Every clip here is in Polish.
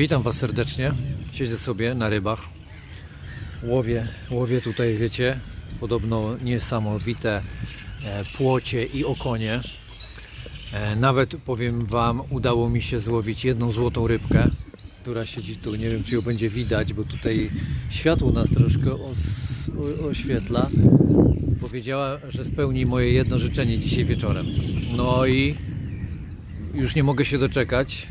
Witam Was serdecznie. Siedzę sobie na rybach. Łowię, łowię tutaj, wiecie, podobno niesamowite e, płocie i okonie. E, Nawet powiem Wam, udało mi się złowić jedną złotą rybkę, która siedzi tu. Nie wiem, czy ją będzie widać, bo tutaj światło nas troszkę os, oświetla. Powiedziała, że spełni moje jedno życzenie dzisiaj wieczorem. No i już nie mogę się doczekać,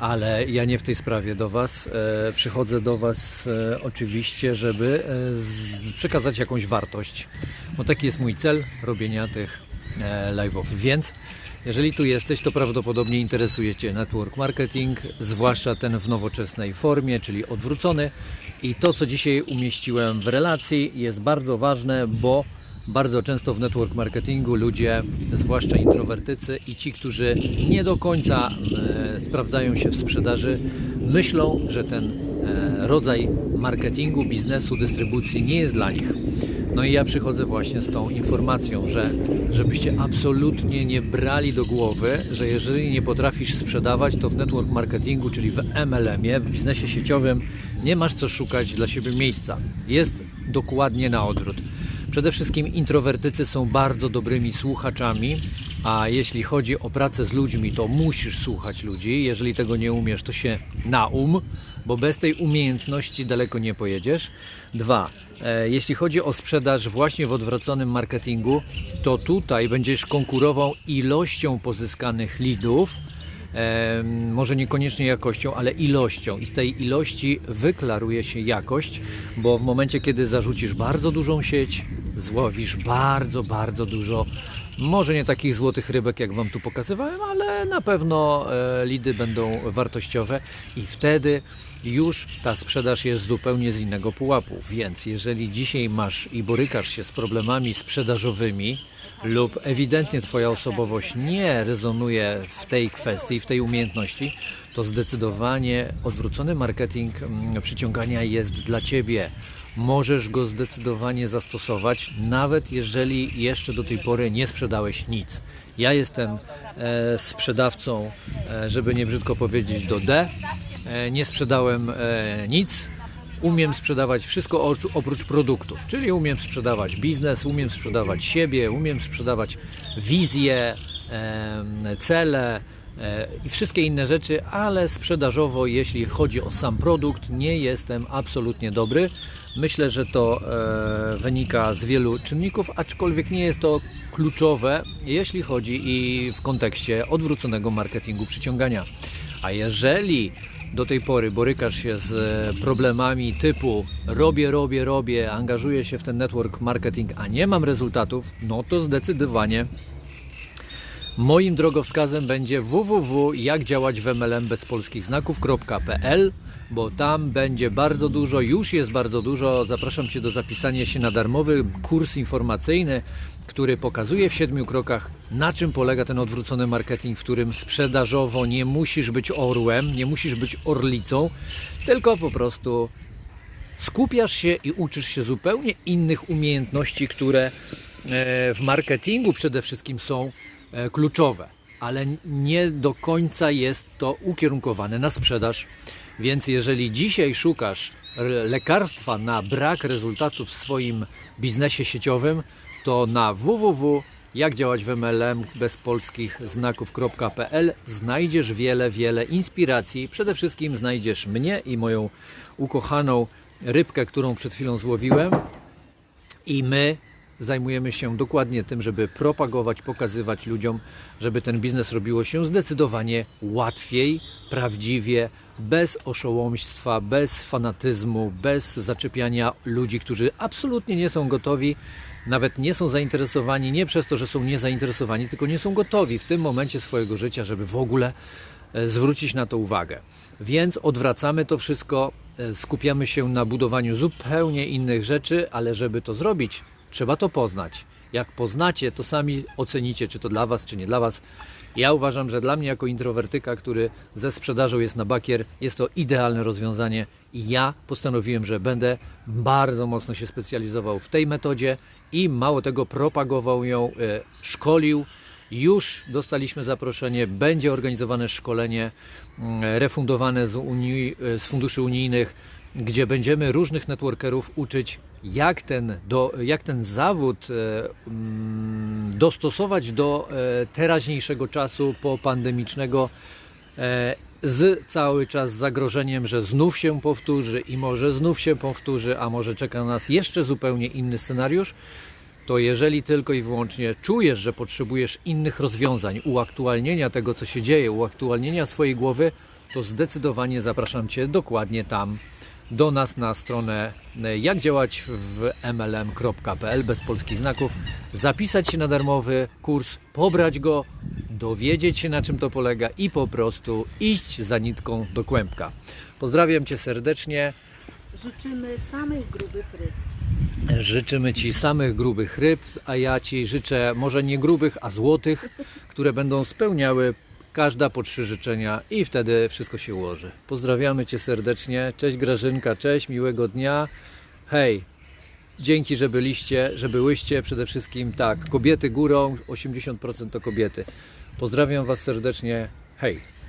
ale ja nie w tej sprawie do Was. E, przychodzę do Was e, oczywiście, żeby e, z, przekazać jakąś wartość, bo taki jest mój cel robienia tych e, live'ów. Więc jeżeli tu jesteś, to prawdopodobnie interesuje Cię network marketing, zwłaszcza ten w nowoczesnej formie, czyli odwrócony. I to, co dzisiaj umieściłem w relacji, jest bardzo ważne, bo bardzo często w network marketingu ludzie, zwłaszcza introwertycy i ci, którzy nie do końca e, sprawdzają się w sprzedaży, myślą, że ten e, rodzaj marketingu, biznesu, dystrybucji nie jest dla nich. No i ja przychodzę właśnie z tą informacją, że żebyście absolutnie nie brali do głowy, że jeżeli nie potrafisz sprzedawać, to w network marketingu, czyli w MLM-ie, w biznesie sieciowym, nie masz co szukać dla siebie miejsca. Jest dokładnie na odwrót. Przede wszystkim introwertycy są bardzo dobrymi słuchaczami, a jeśli chodzi o pracę z ludźmi, to musisz słuchać ludzi. Jeżeli tego nie umiesz, to się naum, bo bez tej umiejętności daleko nie pojedziesz. Dwa, e, jeśli chodzi o sprzedaż właśnie w odwróconym marketingu, to tutaj będziesz konkurował ilością pozyskanych leadów, Em, może niekoniecznie jakością, ale ilością. I z tej ilości wyklaruje się jakość, bo w momencie, kiedy zarzucisz bardzo dużą sieć, złowisz bardzo, bardzo dużo, może nie takich złotych rybek, jak Wam tu pokazywałem, ale na pewno e, lidy będą wartościowe i wtedy już ta sprzedaż jest zupełnie z innego pułapu. Więc jeżeli dzisiaj masz i borykasz się z problemami sprzedażowymi, lub ewidentnie Twoja osobowość nie rezonuje w tej kwestii, w tej umiejętności, to zdecydowanie odwrócony marketing mm, przyciągania jest dla Ciebie. Możesz go zdecydowanie zastosować, nawet jeżeli jeszcze do tej pory nie sprzedałeś nic. Ja jestem e, sprzedawcą, e, żeby nie brzydko powiedzieć, do D. E, nie sprzedałem nic, umiem sprzedawać wszystko oprócz produktów, czyli umiem sprzedawać biznes, umiem sprzedawać siebie, umiem sprzedawać wizje, cele i wszystkie inne rzeczy, ale sprzedażowo, jeśli chodzi o sam produkt, nie jestem absolutnie dobry. Myślę, że to e, wynika z wielu czynników, aczkolwiek nie jest to kluczowe, jeśli chodzi i w kontekście odwróconego marketingu przyciągania. A jeżeli do tej pory borykasz się z e, problemami typu robię, robię, robię, angażuję się w ten network marketing, a nie mam rezultatów, no to zdecydowanie moim drogowskazem będzie www.jakdziałać-w-mlm-bez-polskich-znaków.pl bo tam będzie bardzo dużo, już jest bardzo dużo. Zapraszam Cię do zapisania się na darmowy kurs informacyjny, który pokazuje w siedmiu krokach, na czym polega ten odwrócony marketing, w którym sprzedażowo nie musisz być orłem, nie musisz być orlicą, tylko po prostu skupiasz się i uczysz się zupełnie innych umiejętności, które e, w marketingu przede wszystkim są kluczowe, ale nie do końca jest to ukierunkowane na sprzedaż. Więc jeżeli dzisiaj szukasz lekarstwa na brak rezultatów w swoim biznesie sieciowym, to na www znajdziesz wiele, wiele inspiracji. Przede wszystkim znajdziesz mnie i moją ukochaną rybkę, którą przed chwilą złowiłem. I my zajmujemy się dokładnie tym, żeby propagować, pokazywać ludziom, żeby ten biznes robiło się zdecydowanie łatwiej, prawdziwie, bez oszołomstwa, bez fanatyzmu, bez zaczepiania ludzi, którzy absolutnie nie są gotowi, nawet nie są zainteresowani, nie przez to, że są niezainteresowani, tylko nie są gotowi w tym momencie swojego życia, żeby w ogóle e, zwrócić na to uwagę. Więc odwracamy to wszystko, e, skupiamy się na budowaniu zupełnie innych rzeczy, ale żeby to zrobić, trzeba to poznać. Jak poznacie, to sami ocenicie, czy to dla Was, czy nie dla Was. Ja uważam, że dla mnie jako introwertyka, który ze sprzedażą jest na bakier, jest to idealne rozwiązanie i ja postanowiłem, że będę bardzo mocno się specjalizował w tej metodzie i mało tego propagował ją, e, szkolił Już dostaliśmy zaproszenie, będzie organizowane szkolenie mm, refundowane z, Unii, z funduszy unijnych, gdzie będziemy różnych networkerów uczyć, jak ten, do, jak ten zawód e, mm, dostosować do e, teraźniejszego czasu popandemicznego e, z cały czas zagrożeniem, że znów się powtórzy i może znów się powtórzy, a może czeka nas jeszcze zupełnie inny scenariusz, to jeżeli tylko i wyłącznie czujesz, że potrzebujesz innych rozwiązań, uaktualnienia tego, co się dzieje, uaktualnienia swojej głowy, to zdecydowanie zapraszam Cię dokładnie tam do nas na stronę e, jak działać w mlm.pl bez polskich znaków, zapisać się na darmowy kurs, pobrać go, dowiedzieć się na czym to polega i po prostu iść za nitką do kłębka. Pozdrawiam Cię serdecznie. Życzymy samych grubych ryb. Życzymy Ci samych grubych ryb, a ja Ci życzę może nie grubych, a złotych, które będą spełniały każda po trzy życzenia i wtedy wszystko się ułoży. Pozdrawiamy Cię serdecznie. Cześć Grażynka, cześć, miłego dnia. Hej, dzięki, że byliście, że byłyście. Przede wszystkim tak, kobiety górą, 80% to kobiety. Pozdrawiam Was serdecznie. Hej.